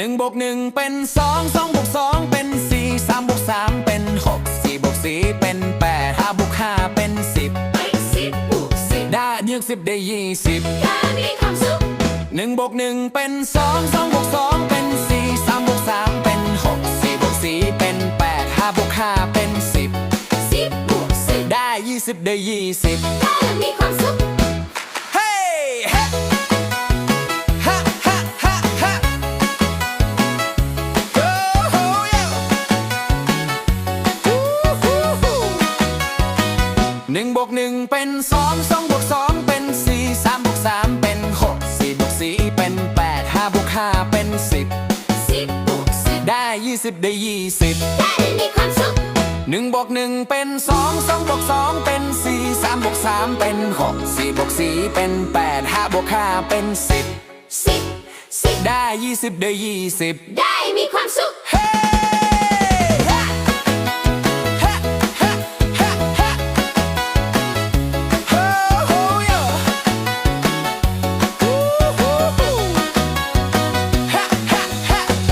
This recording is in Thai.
วกหนึ่งเป็นสองสองบวกสองเป็นสี่สามบวกสามเป็นหกสี่บวกสี่เป็นแปดห้าบวกห้าเป็นสิบไปสิบบวกสิบได้เยือกสิบได้ยี่สิบการมีความสุขหนึ่งบวกหนึ่งเป็นสองสองบวกสองเป็นสี่สามบวกสามเป็นหกสี่บวกสี่เป็นแปดห้าบวกห้าเป็นสิบสิบบวกสิบได้ยี่สิบได้ยี่สิบการมีความ หนึ่งบวกหนึ่งเป็นสองสองบวกสองเป็นสี่สามบวกสามเป็นหกสี่บวกสี่เป็นแปดห้าบวกห้าเป็นสิบสิบบวกสิบได้ยี่สิบได้ยี่สิบการมีความสุขหนึ่งบวกหนึ่งเป็นสองสองบวกสองเป็นสี่สามบวกสามเป็นหกสี่บวกสี่เป็นแปดห้าบวกห้าเป็นสิบสิบสิบได้ยี่สิบได้ยี่สิบได้